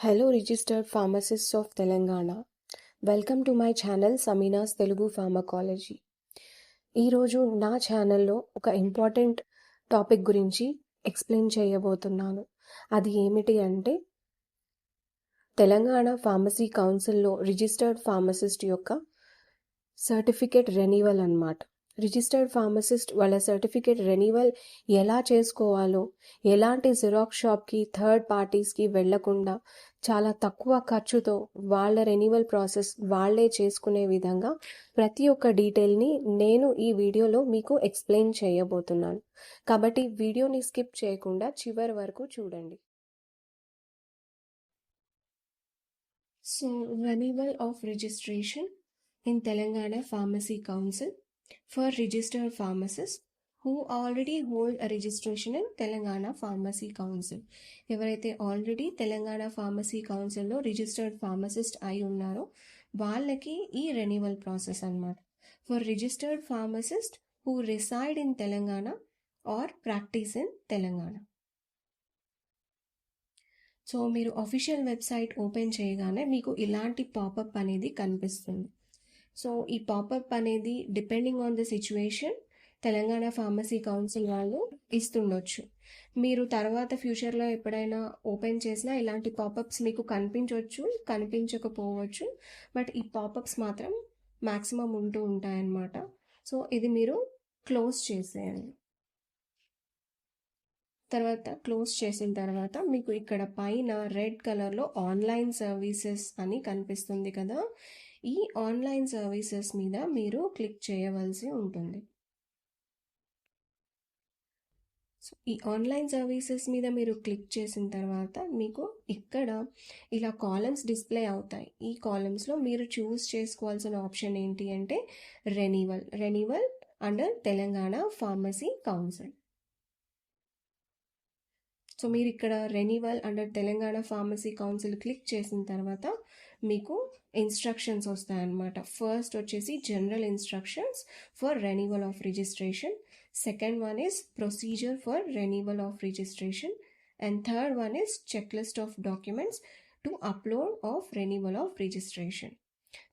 Hello registered pharmacist of Telangana welcome to my channel Sameena's Telugu pharmacology ఈరోజు నా ఛానల్లో ఒక ఇంపార్టెంట్ టాపిక్ గురించి ఎక్స్ప్లెయిన్ చేయబోతున్నాను. అది ఏమిటి అంటే తెలంగాణ ఫార్మసీ కౌన్సిల్లో రిజిస్టర్డ్ ఫార్మసిస్ట్ యొక్క సర్టిఫికేట్ రెన్యువల్ అన్నమాట. రిజిస్టర్డ్ ఫార్మసిస్ట్ వాళ్ళ సర్టిఫికేట్ రెన్యువల్ ఎలా చేసుకోవాలో ఎలాంటి జిరాక్స్ షాప్కి థర్డ్ పార్టీస్కి వెళ్ళకుండా చాలా తక్కువ ఖర్చుతో వాళ్ళ రెన్యువల్ ప్రాసెస్ వాళ్ళే చేసుకునే విధంగా ప్రతి ఒక్క డీటెయిల్ని నేను ఈ వీడియోలో మీకు ఎక్స్ప్లెయిన్ చేయబోతున్నాను. కాబట్టి వీడియోని స్కిప్ చేయకుండా చివరి వరకు చూడండి. So renewal of registration in Telangana pharmacy council for registered pharmacist who already hold registration in Telangana pharmacy council ఎవరైతే ఆల్రెడీ తెలంగాణ ఫార్మసీ కౌన్సిల్లో రిజిస్టర్డ్ ఫార్మసిస్ట్ అయి ఉన్నారో వాళ్ళకి ఈ రెన్యువల్ ప్రాసెస్ అన్నమాట. For registered pharmacist who reside in Telangana or practice in Telangana so మీరు official website open చేయగానే మీకు ఇలాంటి పాపప్ అనేది కనిపిస్తుంది. సో ఈ పాపప్ అనేది depending on the situation Telangana pharmacy council వాళ్ళు ఇస్తుండొచ్చు. మీరు తర్వాత ఫ్యూచర్లో ఎప్పుడైనా ఓపెన్ చేసినా ఇలాంటి పాపప్స్ మీకు కనిపించవచ్చు కనిపించకపోవచ్చు. బట్ ఈ పాపప్స్ మాత్రం మ్యాక్సిమం ఉంటూ ఉంటాయన్నమాట. సో ఇది మీరు క్లోజ్ చేసేయండి. తర్వాత క్లోజ్ చేసిన తర్వాత మీకు ఇక్కడ పైన రెడ్ కలర్లో ఆన్లైన్ సర్వీసెస్ అని కనిపిస్తుంది కదా. ఈ ఆన్లైన్ సర్వీసెస్ మీద మీరు క్లిక్ చేయవలసి ఉంటుంది. సో ఈ ఆన్లైన్ సర్వీసెస్ మీద మీరు క్లిక్ చేసిన తర్వాత మీకు ఇక్కడ ఇలా కాలమ్స్ డిస్ప్లే అవుతాయి. ఈ కాలమ్స్లో మీరు చూస్ చేసుకోవాల్సిన ఆప్షన్ ఏంటి అంటే renewal renewal under Telangana pharmacy council so మీరు ఇక్కడ renewal under Telangana pharmacy council click చేసిన తర్వాత మీకు ఇన్స్ట్రక్షన్స్ వస్తాయన్నమాట. ఫస్ట్ వచ్చేసి general instructions for renewal of registration Second one is procedure for renewal of registration. And third one is checklist of documents to upload of renewal of registration.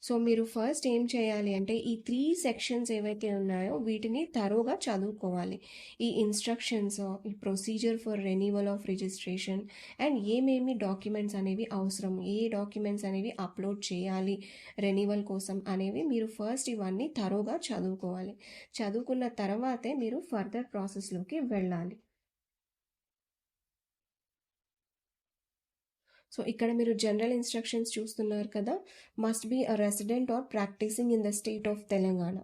So మీరు first ఏం చేయాలి అంటే ఈ three sections ఏవైతే ఉన్నాయో వీటిని తరోగా చదువుకోవాలి. ఈ ఇన్స్ట్రక్షన్స్ ఈ procedure for renewal of registration and ఏమేమి డాక్యుమెంట్స్ అనేవి అవసరం? ఏ డాక్యుమెంట్స్ అనేవి అప్లోడ్ చేయాలి? రెన్యువల్ కోసం అనేవి మీరు ఫస్ట్ ఇవన్నీ తరోగా చదువుకోవాలి. చదువుకున్న తర్వాతే మీరు ఫర్దర్ ప్రాసెస్లోకి వెళ్ళాలి. సో ఇక్కడ మీరు జనరల్ ఇన్స్ట్రక్షన్స్ చూస్తున్నారు కదా must be a resident or practicing in the state of Telangana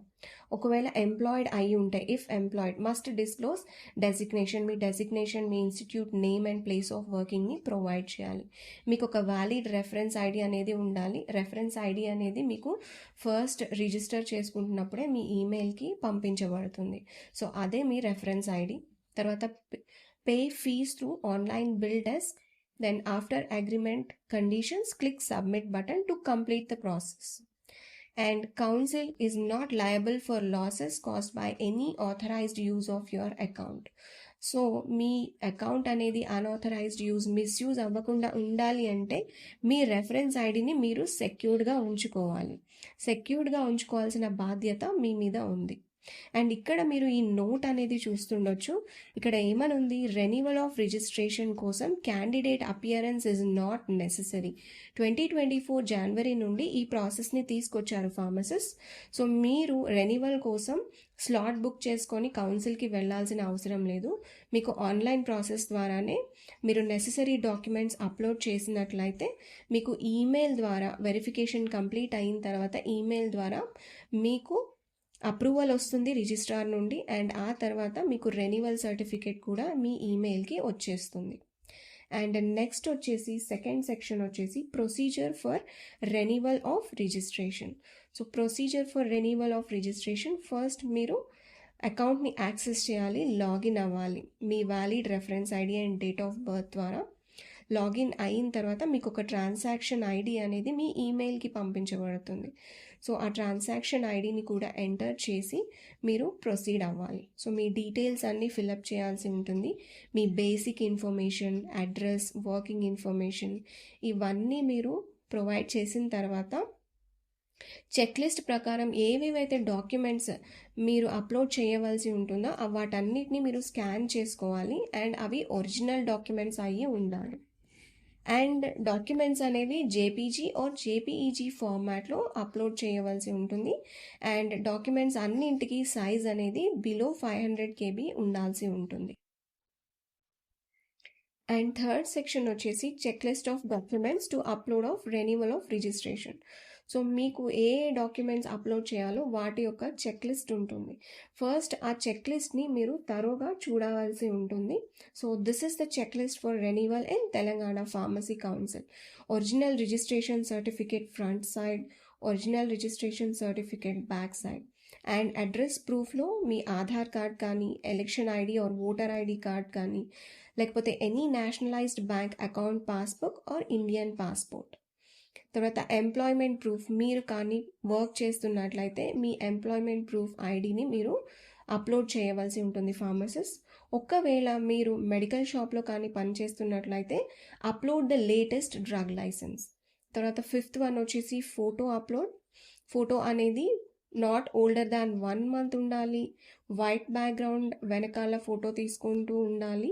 ఒకవేళ ఎంప్లాయిడ్ అయి ఉంటే if employed must disclose designation me designation me institute name and place of వర్కింగ్ని provide చేయాలి. మీకు ఒక వ్యాలిడ్ రెఫరెన్స్ ఐడి అనేది ఉండాలి. రెఫరెన్స్ ఐడి అనేది మీకు ఫస్ట్ రిజిస్టర్ చేసుకుంటున్నప్పుడే మీ ఈమెయిల్కి పంపించబడుతుంది. సో అదే మీ రెఫరెన్స్ ఐడి తర్వాత pay fees through online BillDesk then after agreement conditions click submit button to complete the process and council is not liable for losses caused by any authorized use of your account so me account అనేది unauthorised use misuse అవ్వకుండా ఉండాలి అంటే మీ reference ఐడిని మీరు సెక్యూర్డ్గా ఉంచుకోవాలి సెక్యూర్డ్గా ఉంచుకోవాల్సిన బాధ్యత మీ మీద ఉంది అండ్ ఇక్కడ మీరు ఈ నోట్ అనేది చూస్తుండొచ్చు. ఇక్కడ ఏమనుంది? రెన్యువల్ ఆఫ్ రిజిస్ట్రేషన్ కోసం candidate appearance is not necessary twenty twenty four జనవరి నుండి ఈ ప్రాసెస్ని తీసుకొచ్చారు ఫార్మసిస్ట్ సో మీరు రెన్యువల్ కోసం స్లాట్ బుక్ చేసుకొని కౌన్సిల్కి వెళ్ళాల్సిన అవసరం లేదు. మీకు ఆన్లైన్ ప్రాసెస్ ద్వారానే మీరు నెససరీ డాక్యుమెంట్స్ అప్లోడ్ చేసినట్లయితే మీకు ఈమెయిల్ ద్వారా వెరిఫికేషన్ కంప్లీట్ అయిన తర్వాత ఈమెయిల్ ద్వారా మీకు అప్రూవల్ వస్తుంది రిజిస్ట్రార్ నుండి అండ్ ఆ తర్వాత మీకు రెన్యువల్ సర్టిఫికేట్ కూడా మీ ఈమెయిల్కి వచ్చేస్తుంది. అండ్ నెక్స్ట్ వచ్చేసి సెకండ్ సెక్షన్ వచ్చేసి procedure for renewal of registration. So procedure for renewal of registration first మీరు అకౌంట్ని యాక్సెస్ చేయాలి లాగిన్ అవ్వాలి. మీ valid reference ID and date of birth ద్వారా. లాగిన్ అయిన తర్వాత మీకు ఒక ట్రాన్సాక్షన్ ఐడి అనేది మీ ఈమెయిల్కి పంపించబడుతుంది. సో ఆ ట్రాన్సాక్షన్ ఐడిని కూడా ఎంటర్ చేసి మీరు ప్రొసీడ్ అవ్వాలి. సో మీ డీటెయిల్స్ అన్నీ ఫిలప్ చేయాల్సి ఉంటుంది. మీ basic information address working information ఇవన్నీ మీరు ప్రొవైడ్ చేసిన తర్వాత చెక్ లిస్ట్ ప్రకారం ఏవేవైతే డాక్యుమెంట్స్ మీరు అప్లోడ్ చేయవలసి ఉంటుందో వాటన్నిటిని మీరు స్కాన్ చేసుకోవాలి. అండ్ అవి ఒరిజినల్ డాక్యుమెంట్స్ అయ్యి ఉండాలి. అండ్ డాక్యుమెంట్స్ అనేవి జేపీజీ ఆర్ జేపీఈజీ ఫార్మాట్లో అప్లోడ్ చేయవలసి ఉంటుంది. అండ్ డాక్యుమెంట్స్ అన్నింటికి సైజ్ అనేది బిలో ఫైవ్ హండ్రెడ్ కేబీ ఉండాల్సి ఉంటుంది. అండ్ థర్డ్ సెక్షన్ వచ్చేసి check list of documents to upload of renewal of registration. So మీకు ఏ డాక్యుమెంట్స్ అప్లోడ్ చేయాలో వాటి యొక్క చెక్ లిస్ట్ ఉంటుంది. ఫస్ట్ ఆ చెక్ లిస్ట్ని మీరు తరోగా చూడవలసి ఉంటుంది. So this is the check list for renewal in Telangana pharmacy council. Original registration certificate front side original registration certificate back side. And address ప్రూఫ్లో మీ ఆధార్ కార్డ్ కానీ election ID or voter ID card కానీ లేకపోతే any nationalised bank account passbook or Indian passport. తర్వాత employment proof మీరు కానీ work చేస్తున్నట్లయితే మీ employment proof ఐడిని మీరు అప్లోడ్ చేయవలసి ఉంటుంది ఫార్మసిస్ ఒకవేళ మీరు మెడికల్ షాప్లో కానీ పనిచేస్తున్నట్లయితే upload the latest drug licence తర్వాత ఫిఫ్త్ వన్ వచ్చేసి ఫోటో అప్లోడ్ ఫోటో అనేది not older than one month ఉండాలి. వైట్ బ్యాక్గ్రౌండ్ వెనకాల ఫోటో తీసుకుంటూ ఉండాలి.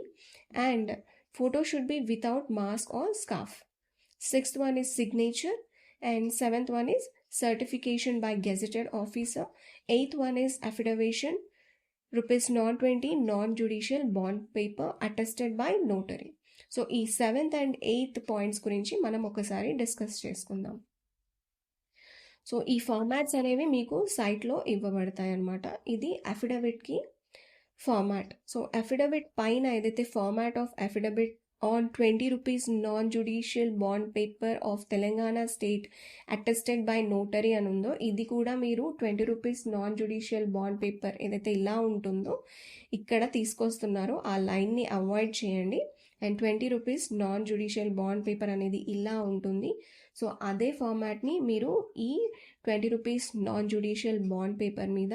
And photo should be without mask or scarf Sixth one is signature, and seventh one is certification by gazetted officer. Eighth one is affidavit, rupees non 20 non judicial bond paper attested by notary. So ఈ seventh and eighth points గురించి మనం ఒకసారి discuss చేసుకుందాం so ఈ formats అనేవి మీకు సైట్లో ఇవ్వబడతాయి అన్నమాట ఇది అఫిడవిట్కి ఫార్మాట్ సో అఫిడవిట్ పైన ఏదైతే format of affidavit on 20 rupees non-judicial bond paper of Telangana state attested by notary అని ఉందో ఇది కూడా మీరు twenty rupees non judicial bond paper ఏదైతే ఇలా ఉంటుందో ఇక్కడ తీసుకొస్తున్నారో ఆ లైన్ని అవాయిడ్ చేయండి. And twenty rupees non judicial bond paper అనేది ఇలా ఉంటుంది. సో అదే ఫార్మాట్ని మీరు ఈ twenty rupees non judicial bond paper మీద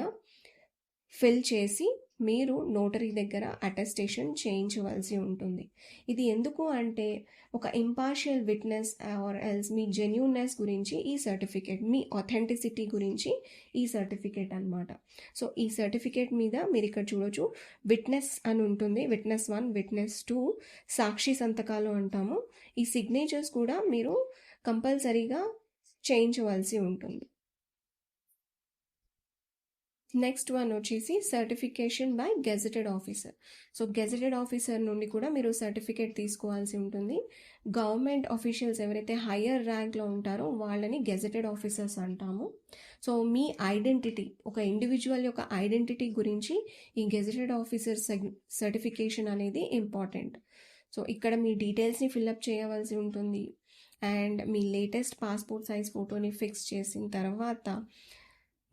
ఫిల్ చేసి మీరు నోటరీ దగ్గర అటెస్టేషన్ చేయించవలసి ఉంటుంది. ఇది ఎందుకు అంటే ఒక ఇంపార్షియల్ విట్నెస్ ఆర్ ఎల్స్ మీ జెన్యూన్నెస్ గురించి ఈ సర్టిఫికేట్ మీ అథెంటిసిటీ గురించి ఈ సర్టిఫికేట్ అనమాట సో ఈ సర్టిఫికేట్ మీద మీరు ఇక్కడ చూడొచ్చు విట్నెస్ అని ఉంటుంది. విట్నెస్ వన్ విట్నెస్ టూ సాక్షి సంతకాలు అంటాము. ఈ సిగ్నేచర్స్ కూడా మీరు కంపల్సరీగా చేయించవలసి ఉంటుంది. నెక్స్ట్ వన్ వచ్చేసి certification by gazetted officer so gazetted officer నుండి కూడా మీరు సర్టిఫికేట్ తీసుకోవాల్సి ఉంటుంది. గవర్నమెంట్ ఆఫీషియల్స్ ఎవరైతే హయ్యర్ ర్యాంక్లో ఉంటారో వాళ్ళని గెజెటెడ్ ఆఫీసర్స్ అంటాము. సో మీ ఐడెంటిటీ ఒక ఇండివిజువల్ యొక్క ఐడెంటిటీ గురించి ఈ గెజెటెడ్ ఆఫీసర్ సర్టిఫికేషన్ అనేది ఇంపార్టెంట్ సో ఇక్కడ మీ డీటెయిల్స్ని ఫిల్అప్ చేయవలసి ఉంటుంది. అండ్ మీ లేటెస్ట్ పాస్పోర్ట్ సైజ్ ఫోటోని ఫిక్స్ చేసిన తర్వాత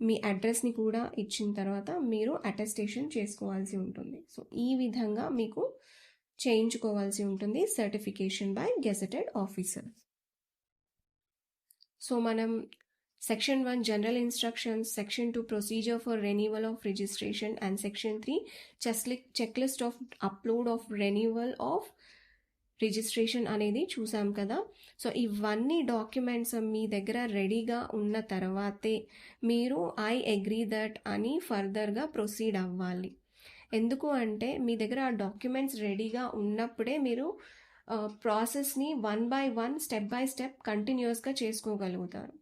మీ అడ్రస్ని కూడా ఇచ్చిన తర్వాత మీరు అటెస్టేషన్ చేసుకోవాల్సి ఉంటుంది. సో ఈ విధంగా మీకు చేయించుకోవాల్సి ఉంటుంది certification by gazetted officer. So మనం section one general instructions section two procedure for renewal of registration and section three చెస్లిక్ check list of upload of renewal of registration అనేది చూసాం కదా. సో ఇవన్నీ డాక్యుమెంట్స్ మీ దగ్గర రెడీగా ఉన్న తర్వాతే మీరు ఐ అగ్రీ దట్ అని ఫర్దర్గా ప్రొసీడ్ అవ్వాలి. ఎందుకు అంటే మీ దగ్గర ఆ డాక్యుమెంట్స్ రెడీగా ఉన్నప్పుడే మీరు ప్రాసెస్ని one by one step by step కంటిన్యూస్గా చేసుకోగలుగుతారు.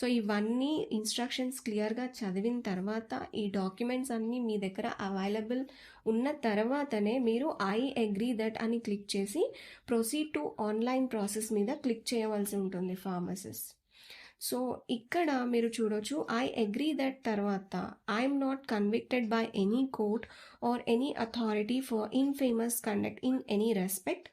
సో ఇవన్నీ ఇన్స్ట్రక్షన్స్ క్లియర్గా చదివిన తర్వాత ఈ డాక్యుమెంట్స్ అన్నీ మీ దగ్గర అవైలబుల్ ఉన్న తర్వాతనే మీరు ఐ అగ్రీ దట్ అని క్లిక్ చేసి ప్రొసీడ్ టు ఆన్లైన్ ప్రాసెస్ మీద క్లిక్ చేయవలసి ఉంటుంది ఫార్మసిస్ సో ఇక్కడ మీరు చూడొచ్చు ఐ అగ్రీ దట్ తర్వాత I'm not convicted by any court or any authority for infamous conduct in any respect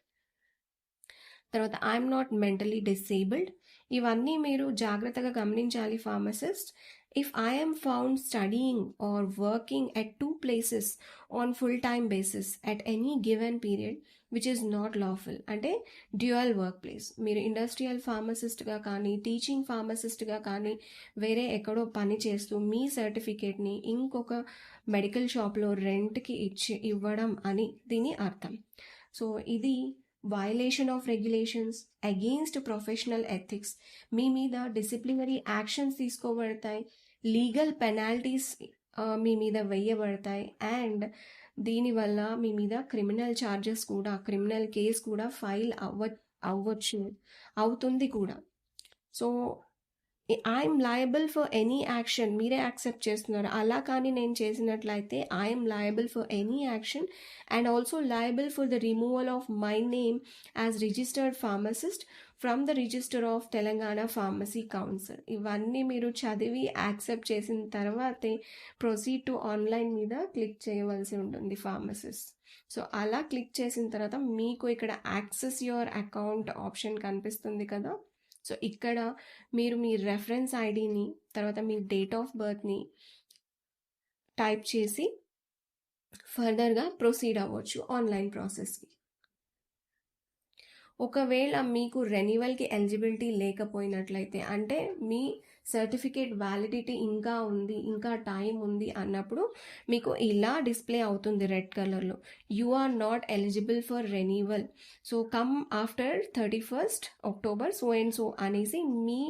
తర్వాత ఐఎమ్ నాట్ మెంటలీ డిసేబుల్డ్ ఇవన్నీ మీరు జాగ్రత్తగా గమనించాలి pharmacist if I am found studying or working at two places on full time basis at any given period which is not lawful అంటే dual work place మీరు industrial ఫార్మసిస్ట్గా కానీ teaching ఫార్మసిస్ట్గా కానీ వేరే ఎక్కడో పని చేస్తూ మీ సర్టిఫికేట్ని ఇంకొక మెడికల్ షాప్లో రెంట్కి ఇచ్చి ఇవ్వడం అని దీని అర్థం. సో ఇది violation of regulations against professional ethics మీ మీద డిసిప్లినరీ యాక్షన్స్ తీసుకోబడతాయి లీగల్ పెనాల్టీస్ మీ మీద వేయబడతాయి అండ్ దీనివల్ల మీ మీద క్రిమినల్ ఛార్జెస్ కూడా క్రిమినల్ కేస్ కూడా ఫైల్ అవ్వ అవ్వచ్చు అవుతుంది కూడా. So I'm liable for any action మీరే యాక్సెప్ట్ చేస్తున్నారు. అలా కానీ నేను చేసినట్లయితే I'm liable for any action and also liable for the removal of my name as registered pharmacist from the register of Telangana pharmacy council ఇవన్నీ మీరు చదివి accept చేసిన తర్వాతే ప్రొసీడ్ టు ఆన్లైన్ మీద క్లిక్ చేయవలసి ఉంటుంది ఫార్మసిస్ట్ సో అలా click చేసిన తర్వాత మీకు ఇక్కడ యాక్సెస్ యువర్ అకౌంట్ ఆప్షన్ కనిపిస్తుంది కదా? సో ఇక్కడ మీరు మీ రెఫరెన్స్ ఐడిని తర్వాత మీ డేట్ ఆఫ్ బర్త్ని టైప్ చేసి ఫర్దర్గా ప్రొసీడ్ అవ్వచ్చు ఆన్లైన్ ప్రాసెస్కి ఒకవేళ మీకు రెన్యువల్కి ఎలిజిబిలిటీ లేకపోయినట్లయితే అంటే మీ సర్టిఫికేట్ వ్యాలిడిటీ ఇంకా ఉంది ఇంకా టైం ఉంది అన్నప్పుడు మీకు ఇలా డిస్ప్లే అవుతుంది రెడ్ కలర్లో. You are not eligible for renewal. So come after thirty first October so and so అనేసి మీ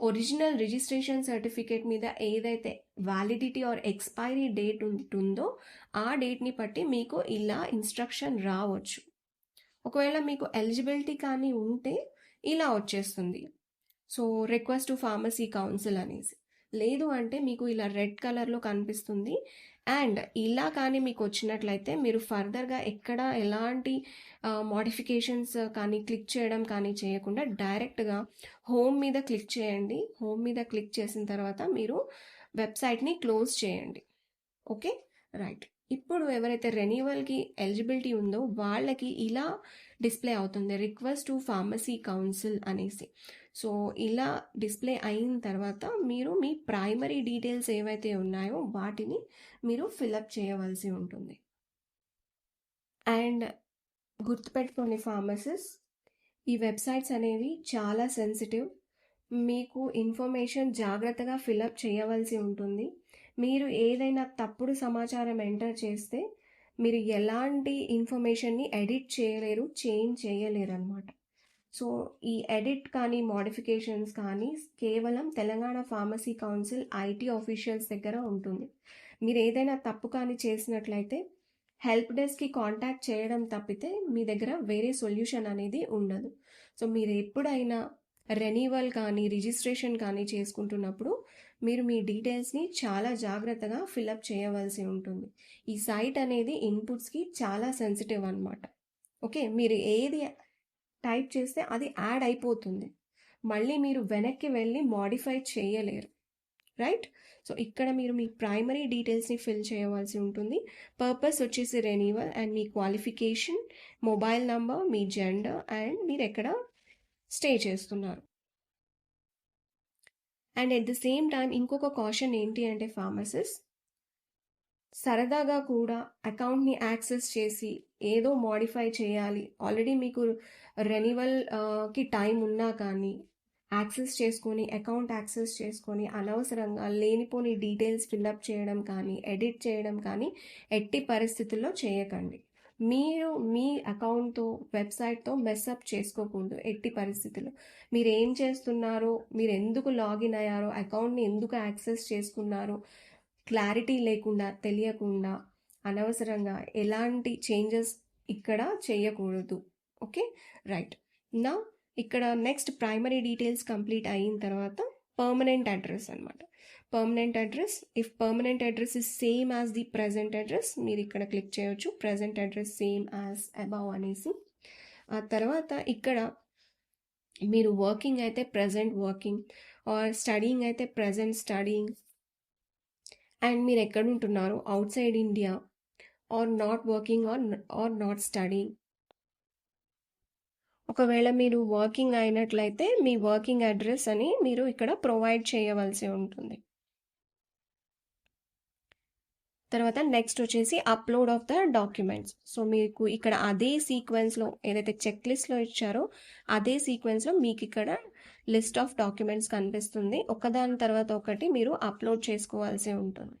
ఒరిజినల్ రిజిస్ట్రేషన్ సర్టిఫికేట్ మీద ఏదైతే వ్యాలిడిటీ ఆర్ ఎక్స్పైరీ డేట్ ఉంటుందో ఆ డేట్ని బట్టి మీకు ఇలా ఇన్స్ట్రక్షన్ రావచ్చు. ఒకవేళ మీకు ఎలిజిబిలిటీ కానీ ఉంటే ఇలా వచ్చేస్తుంది. So request to pharmacy council అనేసి. లేదు అంటే మీకు ఇలా రెడ్ కలర్లో కనిపిస్తుంది. అండ్ ఇలా కానీ మీకు వచ్చినట్లయితే మీరు ఫర్దర్గా ఎక్కడ ఎలాంటి మోడిఫికేషన్స్ కానీ క్లిక్ చేయడం కానీ చేయకుండా డైరెక్ట్గా హోమ్ మీద క్లిక్ చేయండి. హోమ్ మీద క్లిక్ చేసిన తర్వాత మీరు వెబ్సైట్ని క్లోజ్ చేయండి. ఓకే? రైట్. ఇప్పుడు ఎవరైతే రెన్యువల్కి ఎలిజిబిలిటీ ఉందో వాళ్ళకి ఇలా డిస్ప్లే అవుతుంది. రిక్వెస్ట్ టు ఫార్మసీ కౌన్సిల్ అనేసి. సో ఇలా డిస్ప్లే అయిన తర్వాత మీరు మీ ప్రైమరీ డీటెయిల్స్ ఏవైతే ఉన్నాయో వాటిని మీరు ఫిలప్ చేయవలసి ఉంటుంది. అండ్ గుర్తుపెట్టుకోండి ఫార్మసిస్ ఈ వెబ్సైట్స్ అనేవి చాలా సెన్సిటివ్. మీకు ఇన్ఫర్మేషన్ జాగ్రత్తగా ఫిలప్ చేయవలసి ఉంటుంది. మీరు ఏదైనా తప్పుడు సమాచారం ఎంటర్ చేస్తే మీరు ఎలాంటి ఇన్ఫర్మేషన్ని ఎడిట్ చేయలేరు చేంజ్ చేయలేరు అనమాట సో ఈ ఎడిట్ కానీ మోడిఫికేషన్స్ కానీ కేవలం Telangana pharmacy council IT officials దగ్గర ఉంటుంది. మీరు ఏదైనా తప్పు కానీ చేసినట్లయితే హెల్ప్ డెస్క్కి కాంటాక్ట్ చేయడం తప్పితే మీ దగ్గర వేరే సొల్యూషన్ అనేది ఉండదు. సో మీరు ఎప్పుడైనా రెన్యువల్ కానీ రిజిస్ట్రేషన్ కానీ చేసుకుంటున్నప్పుడు మీరు మీ డీటెయిల్స్ని చాలా జాగ్రత్తగా ఫిలప్ చేయవలసి ఉంటుంది. ఈ సైట్ అనేది ఇన్పుట్స్కి చాలా సెన్సిటివ్ అనమాట ఓకే? మీరు ఏది టైప్ చేస్తే అది యాడ్ అయిపోతుంది. మళ్ళీ మీరు వెనక్కి వెళ్ళి మాడిఫై చేయలేరు. రైట్ సో ఇక్కడ మీరు మీ ప్రైమరీ డీటెయిల్స్ని ఫిల్ చేయవలసి ఉంటుంది. పర్పస్ వచ్చేసి రెన్యువల్ అండ్ మీ క్వాలిఫికేషన్ మొబైల్ నంబర్ మీ జెండర్ అండ్ మీరు ఎక్కడ స్టే చేస్తున్నారు. And at the same time ఇంకొక కాషన్ ఏంటి అంటే ఫార్మసిస్ సరదాగా కూడా అకౌంట్ని యాక్సెస్ చేసి ఏదో మోడిఫై చేయాలి. ఆల్రెడీ మీకు రెన్యువల్కి టైం ఉన్నా కానీ యాక్సెస్ చేసుకొని అకౌంట్ యాక్సెస్ చేసుకొని అనవసరంగా లేనిపోని డీటెయిల్స్ ఫిల్అప్ చేయడం కానీ ఎడిట్ చేయడం కానీ ఎట్టి పరిస్థితుల్లో చేయకండి. మీరు మీ అకౌంట్తో వెబ్సైట్తో మెస్అప్ చేసుకోకూడదు ఎట్టి పరిస్థితుల్లో. మీరు ఏం చేస్తున్నారో మీరు ఎందుకు లాగిన్ అయ్యారో అకౌంట్ని ఎందుకు యాక్సెస్ చేసుకున్నారో క్లారిటీ లేకుండా తెలియకుండా అనవసరంగా ఎలాంటి చేంజెస్ ఇక్కడ చేయకూడదు. ఓకే? రైట్. నా ఇక్కడ నెక్స్ట్ ప్రైమరీ డీటెయిల్స్ కంప్లీట్ అయిన తర్వాత పర్మనెంట్ అడ్రస్ అనమాట permanent address if permanent address is same as the present address మీరు ఇక్కడ క్లిక్ చేయొచ్చు. Present address same as above అనేసి. ఆ తర్వాత ఇక్కడ మీరు వర్కింగ్ అయితే ప్రజెంట్ వర్కింగ్ ఆర్ స్టడీయింగ్ అయితే ప్రజెంట్ స్టడీయింగ్. అండ్ మీరు ఎక్కడ ఉంటున్నారు? Out side India. Or not working or or not study ఒకవేళ మీరు వర్కింగ్ అయినట్లయితే మీ వర్కింగ్ అడ్రస్ అని మీరు ఇక్కడ ప్రొవైడ్ చేయవలసి ఉంటుంది. తర్వాత నెక్స్ట్ వచ్చేసి upload of the documents. So మీకు ఇక్కడ అదే సీక్వెన్స్లో ఏదైతే చెక్ లిస్ట్లో ఇచ్చారో అదే సీక్వెన్స్లో మీకు ఇక్కడ లిస్ట్ ఆఫ్ డాక్యుమెంట్స్ కనిపిస్తుంది. ఒకదాని తర్వాత ఒకటి మీరు అప్లోడ్ చేసుకోవాల్సి ఉంటుంది.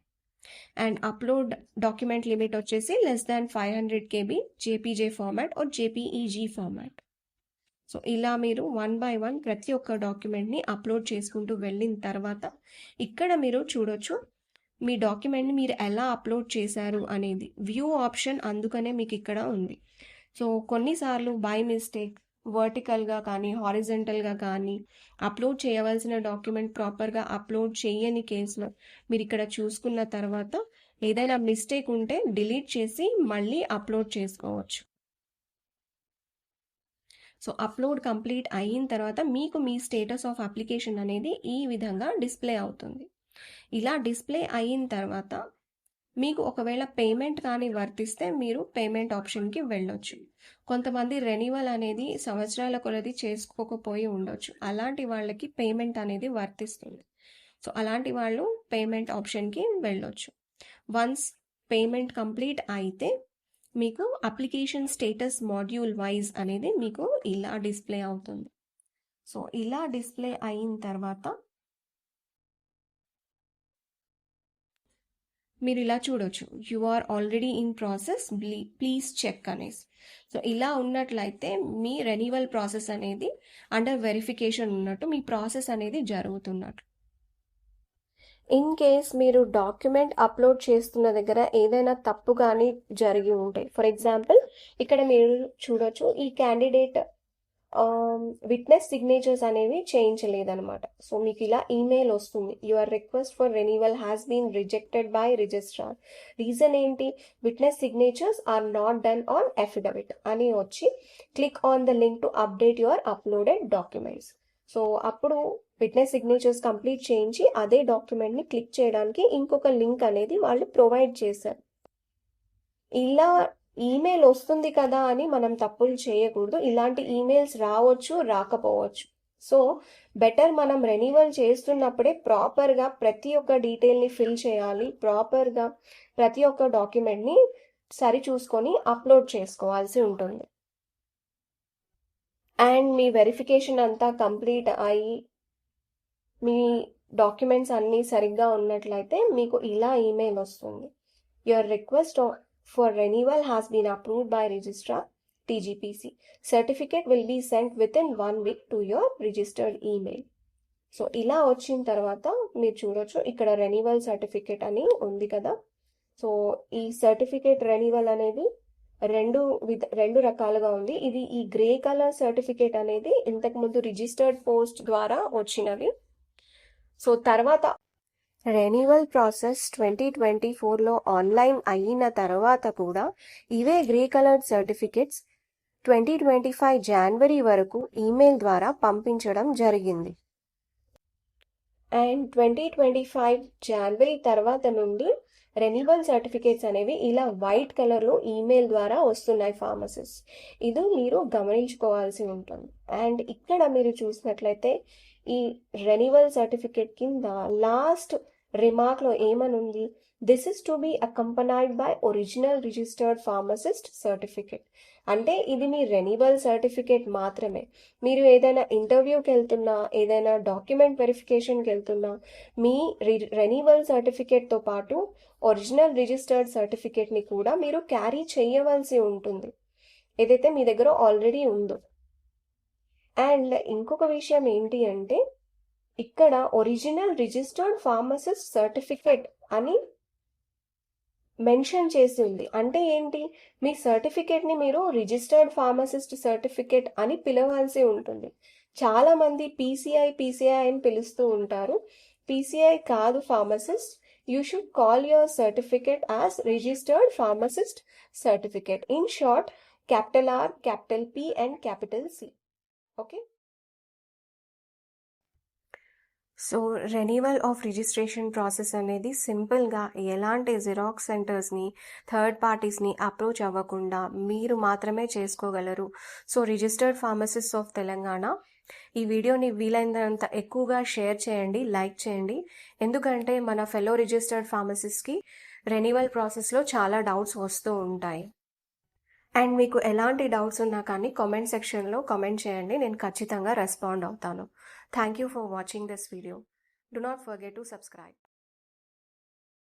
అండ్ అప్లోడ్ డాక్యుమెంట్ లిమిట్ వచ్చేసి less than five hundred KB JPJ format or JPEG format so ఇలా మీరు వన్ బై వన్ ప్రతి ఒక్క డాక్యుమెంట్ని అప్లోడ్ చేసుకుంటూ వెళ్ళిన తర్వాత ఇక్కడ మీరు చూడొచ్చు మీ డాక్యుమెంట్ని మీరు ఎలా అప్లోడ్ చేశారు అనేది. వ్యూ ఆప్షన్ అందుకనే మీకు ఇక్కడ ఉంది. సో కొన్నిసార్లు బై మిస్టేక్ వర్టికల్గా కానీ హారిజెంటల్గా కానీ అప్లోడ్ చేయవలసిన డాక్యుమెంట్ ప్రాపర్గా అప్లోడ్ చేయని కేసులో మీరు ఇక్కడ చూసుకున్న తర్వాత ఏదైనా మిస్టేక్ ఉంటే డిలీట్ చేసి మళ్ళీ అప్లోడ్ చేసుకోవచ్చు. సో అప్లోడ్ కంప్లీట్ అయిన తర్వాత మీకు మీ స్టేటస్ ఆఫ్ అప్లికేషన్ అనేది ఈ విధంగా డిస్ప్లే అవుతుంది. ఇలా డిస్ప్లే అయిన తర్వాత మీకు ఒకవేళ పేమెంట్ కానీ వర్తిస్తే మీరు పేమెంట్ ఆప్షన్కి వెళ్ళొచ్చు. కొంతమంది రెన్యువల్ అనేది సంవత్సరాల కొలది చేసుకోకపోయి ఉండొచ్చు. అలాంటి వాళ్ళకి పేమెంట్ అనేది వర్తిస్తుంది. సో అలాంటి వాళ్ళు పేమెంట్ ఆప్షన్కి వెళ్ళొచ్చు. వన్స్ పేమెంట్ కంప్లీట్ అయితే మీకు అప్లికేషన్ స్టేటస్ మాడ్యూల్ వైజ్ అనేది మీకు ఇలా డిస్ప్లే అవుతుంది. సో ఇలా డిస్ప్లే అయిన తర్వాత మీరు ఇలా చూడొచ్చు you are already in process please check అనేసి సో ఇలా ఉన్నట్లయితే మీ రెన్యువల్ ప్రాసెస్ అనేది అండర్ వెరిఫికేషన్ ఉన్నట్టు మీ ప్రాసెస్ అనేది జరుగుతున్నట్టు. ఇన్ కేస్ మీరు డాక్యుమెంట్ అప్లోడ్ చేస్తున్న దగ్గర ఏదైనా తప్పు కానీ జరిగి ఉంటాయి ఫర్ ఎగ్జాంపుల్ ఇక్కడ మీరు చూడొచ్చు ఈ క్యాండిడేట్ Um, విట్నెస్ సిగ్నేచర్స్ అనేవి చేయించలేదన్నమాట. సో మీకు ఇలా ఈమెయిల్ వస్తుంది. Your request for renewal has been rejected by registrar reason ఏంటి? Witness signatures are not done on affidavit అని వచ్చి click on the link to update your uploaded documents so అప్పుడు witness signatures complete చేయించి అదే డాక్యుమెంట్ని click చేయడానికి ఇంకొక link అనేది వాళ్ళు ప్రొవైడ్ చేశారు. ఇలా ఈమెయిల్ వస్తుంది కదా అని మనం తప్పులు చేయకూడదు. ఇలాంటి ఈమెయిల్స్ రావచ్చు రాకపోవచ్చు. సో బెటర్ మనం రెన్యువల్ చేస్తున్నప్పుడే ప్రాపర్గా ప్రతి ఒక్క డీటెయిల్ని ఫిల్ చేయాలి. ప్రాపర్గా ప్రతి ఒక్క డాక్యుమెంట్ని సరి చూసుకొని అప్లోడ్ చేసుకోవాల్సి ఉంటుంది. అండ్ మీ వెరిఫికేషన్ అంతా కంప్లీట్ అయ్యి మీ డాక్యుమెంట్స్ అన్నీ సరిగ్గా ఉన్నట్లయితే మీకు ఇలా ఈమెయిల్ వస్తుంది. Your request for renewal has been approved by registrar TGPC. Certificate will be sent within one week to your registered email. So ఇలా వచ్చిన తర్వాత మీరు చూడొచ్చు ఇక్కడ రెన్యువల్ సర్టిఫికేట్ అని ఉంది కదా సో ఈ సర్టిఫికేట్ రెన్యువల్ అనేది రెండు విధ రెండు రకాలుగా ఉంది ఇది ఈ గ్రే కలర్ సర్టిఫికేట్ అనేది ఇంతకుముందు రిజిస్టర్డ్ పోస్ట్ ద్వారా వచ్చినవి సో తర్వాత రెన్యువల్ ప్రాసెస్ ట్వంటీ ట్వంటీ ఫోర్లో ఆన్లైన్ అయిన తర్వాత కూడా ఇవే grey colour certificates twenty twenty five జనవరి వరకు ఈమెయిల్ ద్వారా పంపించడం జరిగింది. అండ్ ట్వంటీ ట్వంటీ ఫైవ్ జనవరి తర్వాత నుండి రెన్యువల్ సర్టిఫికేట్స్ అనేవి ఇలా వైట్ కలర్లో ఈమెయిల్ ద్వారా వస్తున్నాయి ఫార్మసిస్ ఇది మీరు గమనించుకోవాల్సి ఉంటుంది. అండ్ ఇక్కడ మీరు చూసినట్లయితే ఈ రెన్యువల్ సర్టిఫికేట్ కింద లాస్ట్ రిమార్క్లో ఏమనుంది? This is to be accompanied by original registered pharmacist certificate అంటే ఇది మీ రెన్యువల్ సర్టిఫికేట్ మాత్రమే. మీరు ఏదైనా ఇంటర్వ్యూకి వెళ్తున్నా ఏదైనా డాక్యుమెంట్ వెరిఫికేషన్కి వెళ్తున్నా మీ రెన్యువల్ సర్టిఫికేట్తో పాటు ఒరిజినల్ రిజిస్టర్డ్ సర్టిఫికేట్ని కూడా మీరు క్యారీ చేయవలసి ఉంటుంది. ఏదైతే మీ దగ్గర ఆల్రెడీ ఉందో. అండ్ ఇంకొక విషయం ఏంటి అంటే ఇక్కడ ఒరిజినల్ రిజిస్టర్డ్ ఫార్మసిస్ట్ సర్టిఫికేట్ అని మెన్షన్ చేసి ఉంది అంటే ఏంటి? మీ సర్టిఫికేట్ని మీరు రిజిస్టర్డ్ ఫార్మసిస్ట్ సర్టిఫికేట్ అని పిలవాల్సి ఉంటుంది. చాలా మంది పీసీఐ పీసీఐ అని పిలుస్తూ ఉంటారు. పీసీఐ కాదు pharmacist you should call your certificate as registered pharmacist certificate in short capital R capital P and capital C okay so renewal of registration process అనేది సింపుల్గా ఎలాంటి జిరాక్స్ సెంటర్స్ని థర్డ్ పార్టీస్ని అప్రోచ్ అవ్వకుండా మీరు మాత్రమే చేసుకోగలరు. So registered pharmacist of Telangana ఈ వీడియోని వీలైనంత ఎక్కువగా షేర్ చేయండి లైక్ చేయండి. ఎందుకంటే మన ఫెలో రిజిస్టర్డ్ ఫార్మసిస్ట్కి రెన్యువల్ ప్రాసెస్లో చాలా డౌట్స్ వస్తూ ఉంటాయి. అండ్ మీకు ఎలాంటి డౌట్స్ ఉన్నా కానీ కామెంట్ సెక్షన్లో కామెంట్ చేయండి నేను ఖచ్చితంగా రెస్పాండ్ అవుతాను. Thank you for watching this video. Do not forget to subscribe.